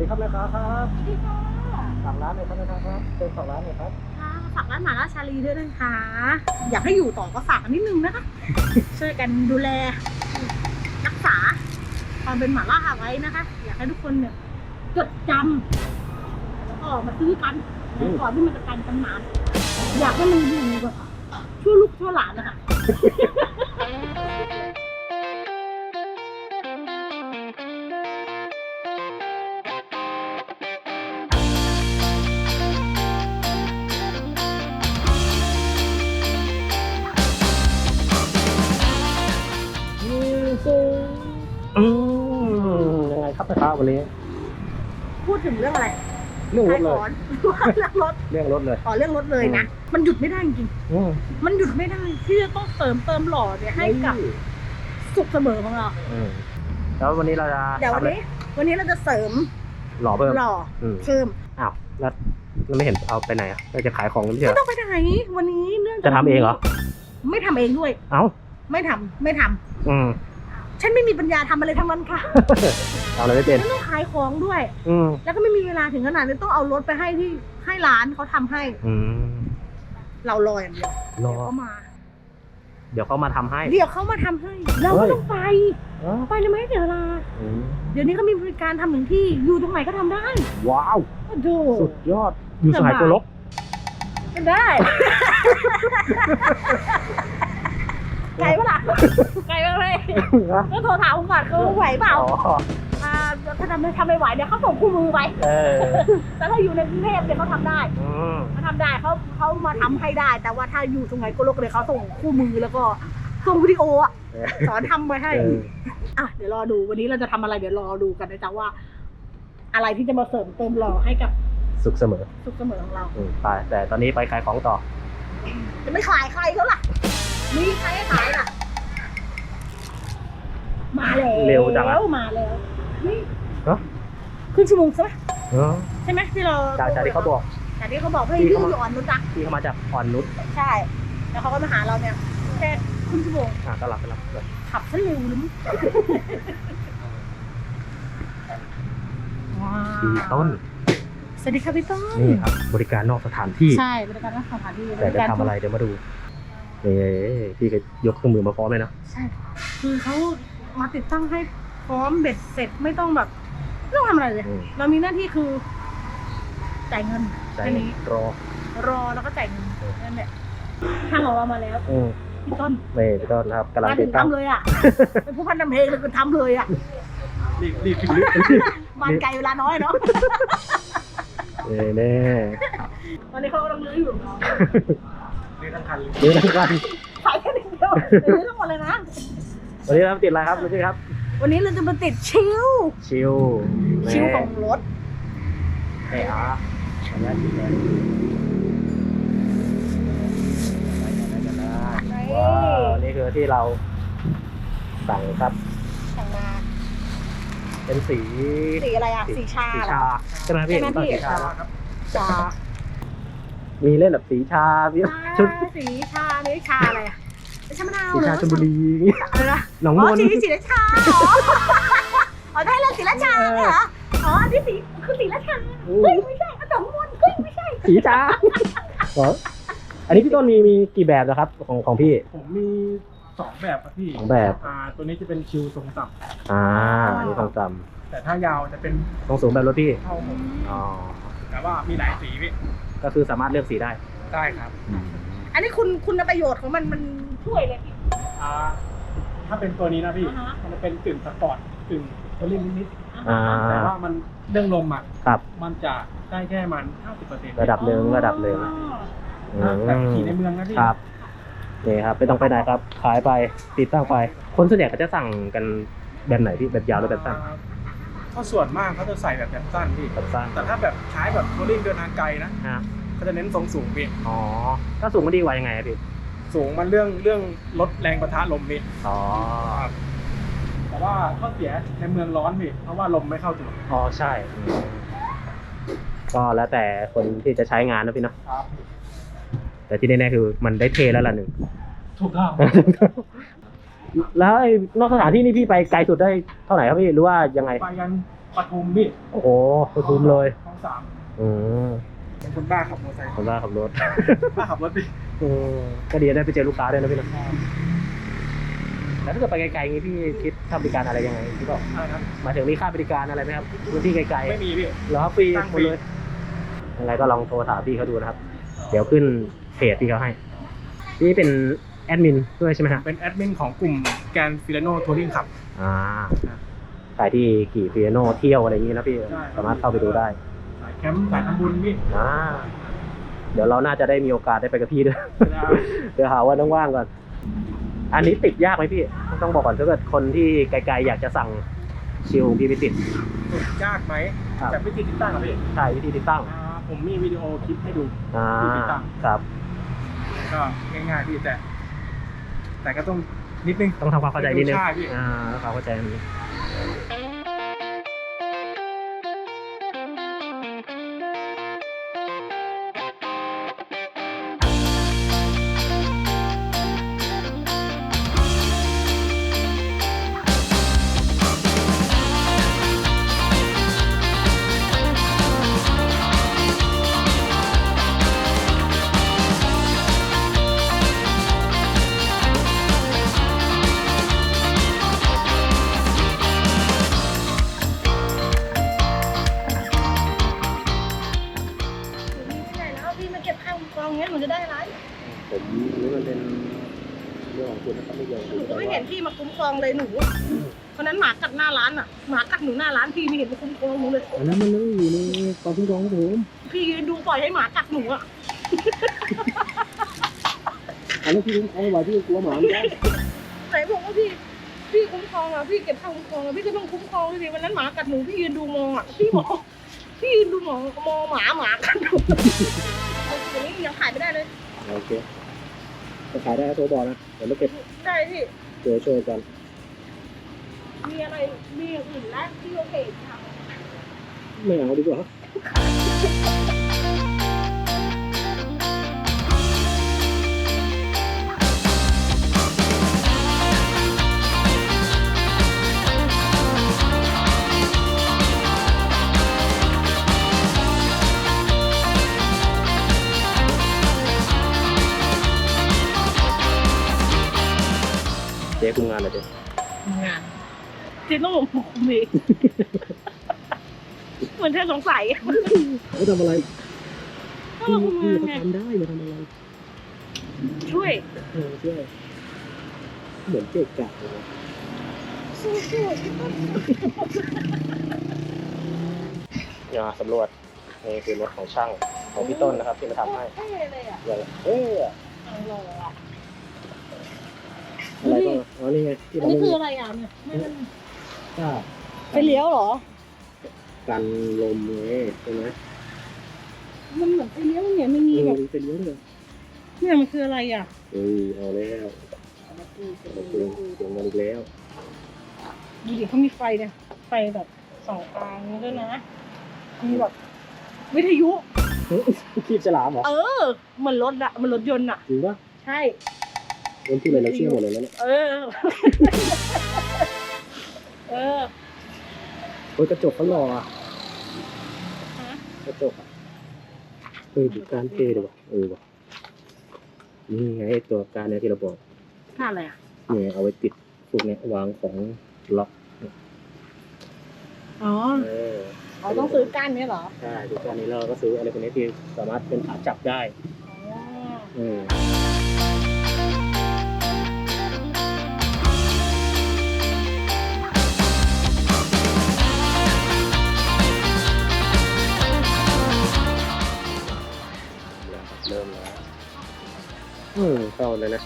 ดีครับแม่ค้าครับสวัสดีค่ะสั่งร้านเลยครับแม่ค้าครับเติมสองร้านเลยครับค่ะฝากร้านหมาล่าชาลีด้วยนะคะ อยากให้อยู่ต่อก็ฝากกันนิดนึงนะคะ ช่วยกันดูแลรักษาความเป็นหมาล่าไว้นะคะ อยากให้ทุกคนเนี่ยจดจำแล้วก็มาซื้อกันก่อนที่มันจะกันตำนานอยากให้มันอยู่แบบชั่วลูกชั่วหลานนะคะ ถึงเรื่องอะไรเรื่องรขาถยเลขยอนหรือว่าเรื่องรถเรื่องรถเลยต่อเรื่องรถเลยนะ มันหยุดไม่ได้จริงอืมๆมันหยุดไม่ได้ที่จะต้องเสริมเติมหล่อเนี่ยให้กับสุขเสมอของเรา อืมแล้ววันนี้เราจะเดี๋ยวทำวันอะไรนี้ วันนี้เราจะเสริมหล่อเพิ่มหล่ออืมเพิ่มอ้าวแล้วแล้วไม่เห็นเอาไปไหนอะเราจะขายของไม่ใช่เหรไม่อต้องไปไหนวันนี้เนื่องจากจะทำเองเหรอ ไม่ทำเองด้วย เอ้า ไม่ทำไม่ทำอืม ฉันไม่มีปัญญาทำอะไรทั้งนั้นค่ะเอาอะไรไม่เป็น ฉันต้องขายของด้วย อืมแล้วก็ไม่มีเวลาถึงขนาดที่ต้องเอารถไปให้ที่ให้ร้านเขาทำให้อืมเรารออย่างเดียวรอเดี๋ยวเขามา เดี๋ยวเขามาทำให้ เดี๋ยวเขามาทำให้ เราเฮ้ก็ยต้องไปอ๋อไปเลยไหมเดี๋ยวเวลา อืมเดี๋ยวนี้ก็มีบริการทำถึงที่อยู่ตรงไหนก็ทำได้ว้าว โอ้โห สุดยอด อยู่สหายโกลก เป็นได้ ไกลปะล่ะไกลมากเลยก็โทรถามผมก่อนเขาไหวเปล่าอ๋ออ่าถ้าทำไม่ทำไม่ไหวเดี๋ยวเขาส่งคู่มือไปเออแต่ถ้าอยู่ในกรุงเทพเนี่ยเขาทำได้อืมเขาทำได้เขาเขามาทำให้ได้ แต่ว่าถ้าอยู่ตรงไหนก็โลกเลยเขาส่งคู่มือแล้วก็ส่งวิดีโออะเออสอนทำไว้ให้เอออะเดี๋ยวรอดูวันนี้เราจะทำอะไรเดี๋ยวรอดูกันนะจ๊ะว่า อะไรที่จะมาเสริมเติมหล่อให้กับสุขเสมอ สุขเสมอของเราอืมไปแต่ตอนนี้ไปขายของต่อ จะไม่ขายใครเขาล่ะ มีใครให้ขายล่ะ มาแล้วเร็วจังอะมาแล้วนี่ฮะ ครึ่งชั่วโมงใช่ไหมเออใช่ไหมที่เราจากจากที่เขาบอก จากที่เขาบอกให้ที่ยื่เขานมาอยู่อ่อนนุชนะที่เขามาจากอ่อนนุชใช่ แล้วเขาก็มาหาเราเนี่ยแค่ครึ่งชั่วโมงอะก็รับไปรับเลยขับซะเร็วหรือมั้งว้าดีวต้นสวัสดีค่ะพี่ต้นนี่ครับ บริการนอกสถานที่ ใช่บริการรักสถานที่แต่จะทำอะไรเดี๋ยวมาดู นี่พี่ก็ยกเครื่องมือมาพร้อมเลยนะ ใช่ คือเขามาติดตั้งให้พร้อมเบ็ดเสร็จไม่ต้องแบบไม่ต้องทำอะไรเลย อืม เรามีหน้าที่คือจ่ายเงินใจแค่นี้รอ รอแล้วก็จ่ายเงินอืมนั่นแหละทางของเรามาแล้วอืมพี่ต้นนี่พี่ต้นนะครับกำลังมาติถึดงตั้ง ทำเลยอะ เป็นผู้พันนำเพลงเลยคือทำเลยอะรีบรีบรีบบ้านไกลเวลาน้อยเนาะเน่เน่ตอนนี้เขากำลังลื้ออยู่นี่ ทั้งคันนี่ทั้งคันขายแค่นิดเดียวลื้อทั้งหมดเลยนะ วันนี้เราติดอะไรครับดูสิครับ วันนี้เราจะมาติดชิลชิลชิลของรถเอออะอันนี้ดีเลยว้าวนี่คือที่เราสั่งครับ สั่งมา เป็นสี สีอะไรอะ สีชา สีเหรชาอใช่ไหมพี่ใช่ไหมพี่สีชาชา มีเล่นแบบสีชาพี่ชุดสีชานี่ชาอะไรอะไม่ใช่มะนาวสีเหรชาอชลบุรีอะไรนะหนองอ๋มอนต์สีสีราชาเหรออ๋อได้เรื่องสีราชาเนี่ยเหรออ๋ออันนี้สีคือสีราชาเฮ้ยไม่ใช่อันสองมนเฮ้ยไม่ใช่สีชาอ๋ออันนี้พี่ต้นมีมีกี่แบบนะครับของของพี่ ผมมีสองแบบครับพี่สองแบบอ่าตัวนี้จะเป็นชิวทรงต่อ่าอันนี้ต้องจำแต่ถ้ายาวจะเป็นำต้องสูงแบบรถพี่เท่าผมอ๋อแต่ว่ามีหลายสีพี่ ก็คือสามารถเลือกสีได้ได้ครับอันนี้คุณคุณประโยชน์ของมันมันช่วยเลยอ่าถ้าเป็นตัวนี้นะพี่ อ่าฮะมันจะเป็นกึ่งสปอร์ตกึ่งเทอร์ลินนิดอ่า ๆแต่ว่ามันเรื่องลมอะครับ มันจะได้แค่มัน50%ระดับหนึ่งระดับหนึ่งอ๋อแบบขี่ในเมืองนะพี่ครับนี่ครับไม่ต้องไปไหนครับ ขายไปติดตั้งไป คนส่วนใหญ่เขาจะสั่งกันแบบไหนพี่แบบยาวหรือแบบสั้นอ่าก็ส่วนมากเขาจะใส่แบบแบบสั้นพี่ แบบสั้นแต่ถ้าแบบใช้แบบทัวริงเดินทางไกลนะ ฮะ เขาจะเน้นทรงสูงพี่อ๋อถ้าสูงมันดีกว่ายังไงอะพี่สูงมันเรื่องเรื่องลดแรงประทะลมพี่อ๋อครับแต่ว่าข้อเสียในเมืองร้อนพี่เพราะว่าลมไม่เข้าถึงอ๋อใช่อืมก็แล้วแต่คนที่จะใช้งานนะพี่เนาะครับแต่ที่แน่ๆคือมันได้เทแล้วล่ะหนึ่งถูกต้องแล้วไอ้นอกสถานที่นี่พี่ไปไกลสุดได้เท่าไหร่ครับพี่หรือว่ายังไงไปกันปทุมพี่โอ้โหปทุมเลยคลองสามอืม เป็นคนบ้าขับมอเตอร์ไซค์คนบ้าขับรถบ้าขับรถพี่อืมก็ดีได้ไปเจอลูกค้าด้วยนะพี่นะแล้วถ้าเกิดไปไกลๆอย่างงี้พี่คิดค่าบริการอะไรยังไงพี่บอกอะไรนะหมายถึงมีค่าบริการอะไรไหมครับพื้นที่ไกลไม่มีพี่ๆแล้วฟรีตั้งหฟมรีดเลยยังไงก็ลองโทรถามพี่เขาดูนะครับ เดี๋ยวขึ้นเพจพี่เขาให้ นี่เป็นแอดมินด้วยใช่ไหมฮะเป็นแอดมินของกลุ่มแกนฟิลโนทัวริงขับ อ่าใครที่ขี่ฟิโนเที่ยวอะไรอย่างนี้นะพี่ใช่สามารถเข้าไปดูได้สาย แคมป์สายทำบุญพี่อ่าเดี๋ยวเราน่าจะได้มีโอกาสได้ไปกับพี่ด้วยได้เดี๋ยวหาว่าต้องว่างก่อน อันนี้ติดยากไหมพี่ ต้องบอกก่อนถ้าเกิดคนที่ไกลๆอยากจะสั่งชิลพี่ไม่ติด ยากไหมครับจากวิธีติดตั้งครับพี่ใช่วิธีติดตั้งอ่าผมมีวิดีโอคลิปให้ดูอ่าวิธีติดตั้งครับ ก็ง่ายๆพี่แต่ แต่ก็ต้องนิดนึง ต้องทำความเข้าใจนิดนึงใช่พี่อ่าต้องความเข้าใจนิดนึง พี่ไม่เห็นมาคุ้มครองหนูเลย อันนั้นมันต้องอยู่ในความคุ้มครองของผมพี่ยืนดูปล่อยให้หมากัดหนูอะอันนั้นพี่คุ้มครองไว้พี่กลัวหมาไม่ได้ไหนบอกว่าพี่ พี่คุ้มครองอะพี่เก็บข้าวคุ้มครองอะพี่ก็ต้องคุ้มครองสิวันนั้นหมากัดหนูพี่ยืนดูมองอะพี่บอกพี่ยืนดูมองมองหมาหมากัดหนูอย่างนี้ยังขายไม่ได้เลย โอเคจะขายได้ก็โทรบอกนะเดี๋ยวมาเก็บได้พี่เดี๋ยวช่วยกัน มีอะไรมีอย่างอื่นแล้วที่โอเคค่ะ ไม่เอาดีกว่าเจ๊คุมงานเหรอเจ๊งานที่ต้องผมคุมเอง เหมือนเธอสงสัยไม่ทำอะไรถ้าเราคุมงานไงทำได้อย่าทำอะไร ช่วยเออช่วย เหมือนเจ๊กะเลยนะสู้สู้พี่ต้นอย่าสำรวจนี่คือรถของช่างของพี่ต้นนะครับที่มาทำให้เท่เลยอะอย่างเอ้ยหล่ออะอะไรก็อ๋อนี่ไงที่อันเรานี้ไม่คืมีออะไรอะเนี่ยไม่มันก็ไปเลี้ยวเหรอ กันลมไงใช่ไหมมันเหมือนไปเลี้ยวเนี่ยมันมีเออแบบมันเป็นเยอะเลยเนี่ยมันคืออะไรอะเอ้ยเอาแล้วเอาเปลี่ยนเปลี่ยนกันอีกแล้วดูดิเขามีไฟเนี่ยไฟแบบสองทางนี้ด้วยนะมีแบบวิทยุ เฮ้ยคีบฉลามเหรอเออเหมือนรถอะเหมันรถยนต์อะจริงปะใช่คนที่เลยเราเชื่อหมดเลยแล้วเนี่ยเออ เออ โอ้ยกระจกเขาหล่ออะฮะ กระจกอะเออดูการเท่ดีว่ะเออว่ะนี่ไงตัวการเนี่ยที่เราบอกท่าอะไรอะเนี่ยเอาไว้ติดพวกเนี้ยวางของล็อกอ๋อเออเราต้องซื้อก้านเนี้ยเหรอใช่ดูการนี้เราก็ซื้ออะไรพวกนี้ที่สามารถเป็นขาจับได้อ๋อเออ อืมเข้าเลยนะ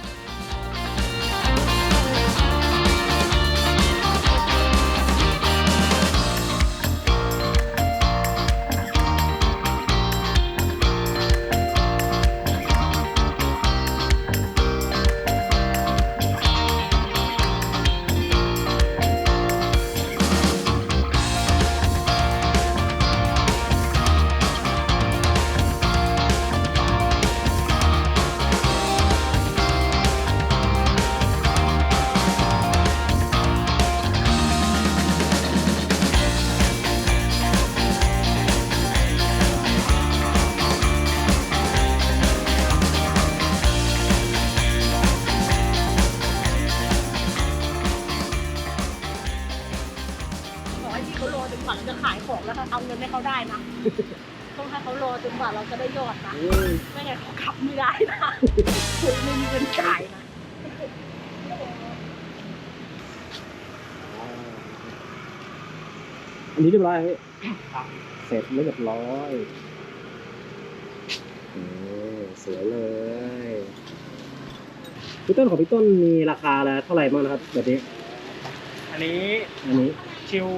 นกว่าเราจะขายของแล้วค่ะเอาเงินให้เขาได้นะ ต้องให้เขารอจนกว่าเราจะได้ยอดนะอืมไม่งั้นเขาขับไม่ได้นะคือไม่มีเงินจ่ายนะอันนี้เรียบร้อยไหมพี่เสร็จเรียบร้อยเออสวยเลยพี่ต้นของพี่ต้นมีราคาแล้วเท่าไหร่บ้างนะครับแบบนี้ อันนี้อันนี้ชิว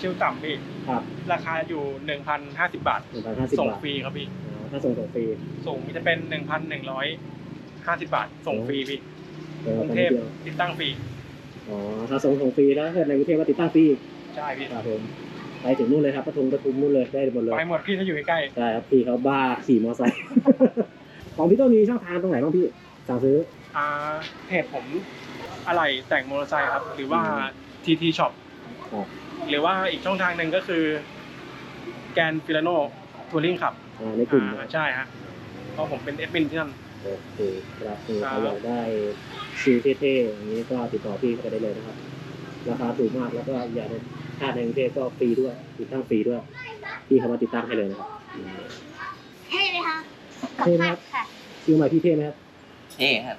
ชิวต่ำพี่ ครับราคาอยู่หนึ่งพันห้าสิบบาท หนึ่งพันห้าสิบส่งบาทฟรีครับพี่ อ๋อถ้าส่งส่งฟรีส่งจะเป็นหนึ่งพันหนึ่งร้อยห้าสิบบาท ส่งฟรีพี่เออกรุงเทพแป๊บดียวติดตั้งฟรี อ๋อถ้าส่งส่งฟรีแล้วถ้าเกิดในกรุงเทพก็ติดตั้งฟรีใช่พี่ครับผมไปถึงนู่นเลยครับปทุมปทุมนู่นเลยได้หมดเลยไปหมดพี่ถ้าอยู่ใกล้ใช่ครับพี่เขาบ้าขี่มอเตอร์ไซค์ ของพี่ต้นมีช่องทางตรงไหนบ้างพี่สั่งซื้อ ๆอ่าเพจผมอะไรแต่งมอเตอร์ไซค์ครับ หรือว่า TT Shop ครับ หรือว่าอีกช่องทางหนึ่งก็คือ แกนฟิลาโนทัวริงขับอ่าในกลุ่มอ่าใช่ฮะเพราะผมเป็นเอดมินที่นั่น โอเคครับคือครับใครอยากได้ชิลเท่ๆอย่างนี้ก็ติดต่อพี่เขาไปได้เลยนะครับ ราคาถูกมากแล้วก็อยากได้ถ้าในกรุงเทพก็ฟรีด้วย ติดตั้งฟรีด้วย พี่เขามาติดตั้งให้เลยนะครับอืม เท่ไหมคะเท่ไหมครับค่ะ ชิลใหม่พี่เท่ไหมครับ เท่ครับ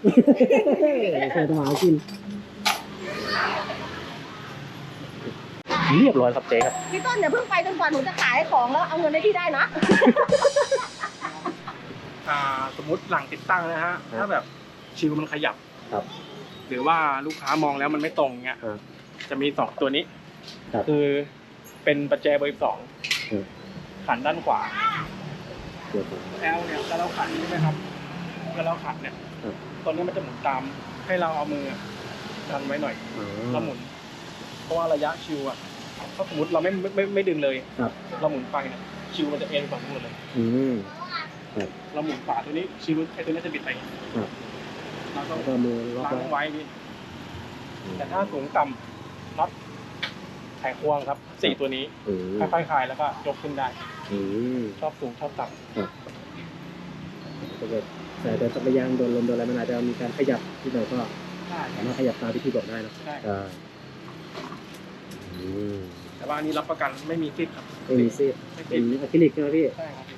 ใช่ต้องหากิน เรียบร้อยครับเจ๊ครับ พี่ต้นอย่าเพิ่งไปจนกว่าหนูจะขายของแล้วเอาเงินให้พี่ได้นะ อ่าสมมติหลังติดตั้งนะฮะครับถ้าแบบชิวมันขยับครับหรือว่าลูกค้ามองแล้วมันไม่ตรงเงี้ยครับจะมีสองตัวนี้ครับคือเป็นประแจเบอร์สองครับขันด้านขวาเดี๋ยวผม แอลเนี่ยแล้วเราขันใช่ไหมครับแล้วเราขันเนี่ยครับ ตัวนี้มันจะหมุนตามให้เราเอามือดันไว้หน่อยอ๋อ เราหมุน เพราะว่าระยะชิวอะ ถ้าสมมติเราไม่ไม่ไม่ไม่ดึงเลยครับเราหมุนไปเนี่ยชิวมันจะเอ็นฝั่งนู้นเลยอืมเราหมุนขวาตัวนี้ชิวไอ้ตัวนี้จะบิดไปครับเราต้แล้องวก็มือล็อกล้างไว้ไว้พี่แต่ถ้าสูงต่ำน็อตไขควงครับสี่ตัวนี้อืมค่อยๆคลายแล้วก็ยกขึ้นได้อืมชอบสูงชอบต่ถ้าเกิดแต่แต่สักระยางโดนลมโดนอะไรมันอาจจะมีการขยับที่เราก็ำได้สามารถขยับตามที่พี่บอกได้นะได้ใช่อืม แต่ว่าอันนี้รับประกันไม่มีซิดครับไม่มีซีดไม่เป็ตินดอะคริลิกใช่ไหมพี่ ใช่ครับพี่